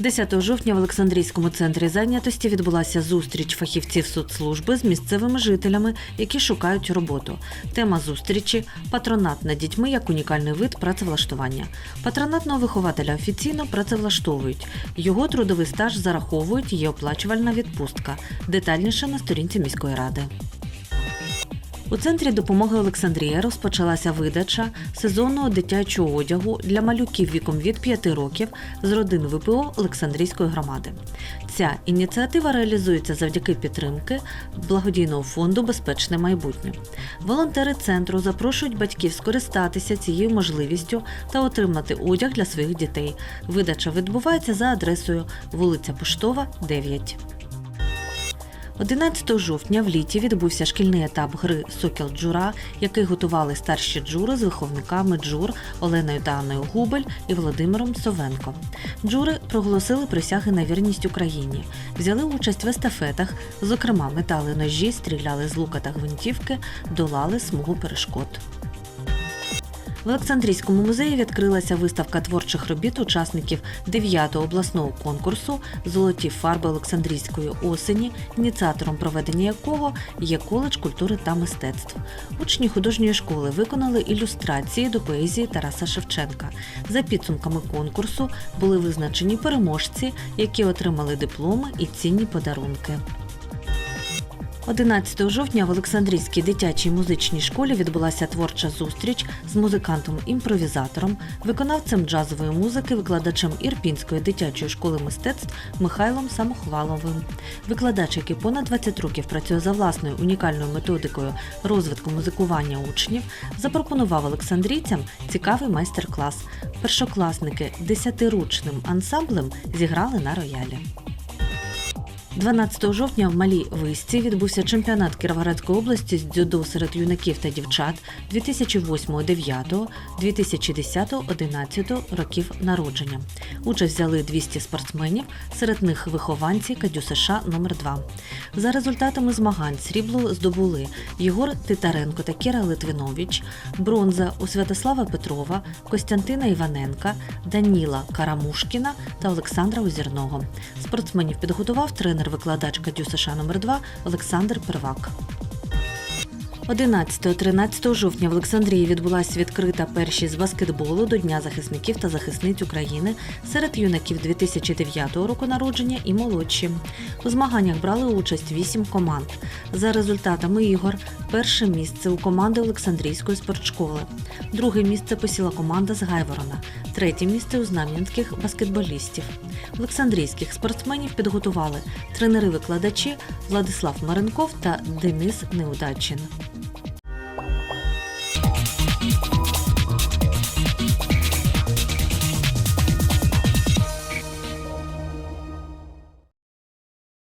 10 жовтня в Олександрійському центрі зайнятості відбулася зустріч фахівців соцслужби з місцевими жителями, які шукають роботу. Тема зустрічі патронат над дітьми як унікальний вид працевлаштування. Патронатного вихователя офіційно працевлаштовують. Його трудовий стаж зараховують, є оплачувальна відпустка. Детальніше на сторінці міської ради. У центрі допомоги Олександрія розпочалася видача сезонного дитячого одягу для малюків віком від 5 років з родин ВПО Олександрійської громади. Ця ініціатива реалізується завдяки підтримки благодійного фонду Безпечне майбутнє. Волонтери центру запрошують батьків скористатися цією можливістю та отримати одяг для своїх дітей. Видача відбувається за адресою вулиця Поштова, 9. 11 жовтня в літі відбувся шкільний етап гри Сокіл Джура, який готували старші джури з виховниками джур Оленою Даною Губель і Володимиром Совенко. Джури проголосили присяги на вірність Україні, взяли участь в естафетах, зокрема, метали ножі, стріляли з лука та гвинтівки, долали смугу перешкод. В Олександрійському музеї відкрилася виставка творчих робіт учасників 9-го обласного конкурсу Золоті фарби Олександрійської осені, ініціатором проведення якого є коледж культури та мистецтв. Учні художньої школи виконали ілюстрації до поезії Тараса Шевченка. За підсумками конкурсу були визначені переможці, які отримали дипломи і цінні подарунки. 11 жовтня в Олександрійській дитячій музичній школі відбулася творча зустріч з музикантом-імпровізатором, виконавцем джазової музики, викладачем Ірпінської дитячої школи мистецтв Михайлом Самохваловим. Викладач, який понад 20 років працює за власною унікальною методикою розвитку музикування учнів, запропонував олександрійцям цікавий майстер-клас. Першокласники десятиручним ансамблем зіграли на роялі. 12 жовтня в Малій Висці відбувся чемпіонат Кіровоградської області з дзюдо серед юнаків та дівчат 2008-9, 2010-11 років народження. Участь взяли 200 спортсменів, серед них вихованці Кадю США номер 2 За результатами змагань срібло здобули Єгор Титаренко та Кіра Литвинович, бронза у Святослава Петрова, Костянтина Іваненка, Даніла Карамушкіна та Олександра Озірного. Спортсменів підготував тренер-викладач Кадю США номер 2 Олександр Первак. 11-13 жовтня в Олександрії відбулася відкрита першість з баскетболу до Дня захисників та захисниць України серед юнаків 2009 року народження і молодші. У змаганнях брали участь вісім команд. За результатами ігор, перше місце у команди Олександрійської спортшколи, друге місце посіла команда з Гайворона, третє місце у знам'янських баскетболістів. Олександрійських спортсменів підготували тренери-викладачі Владислав Маренков та Денис Неудачин.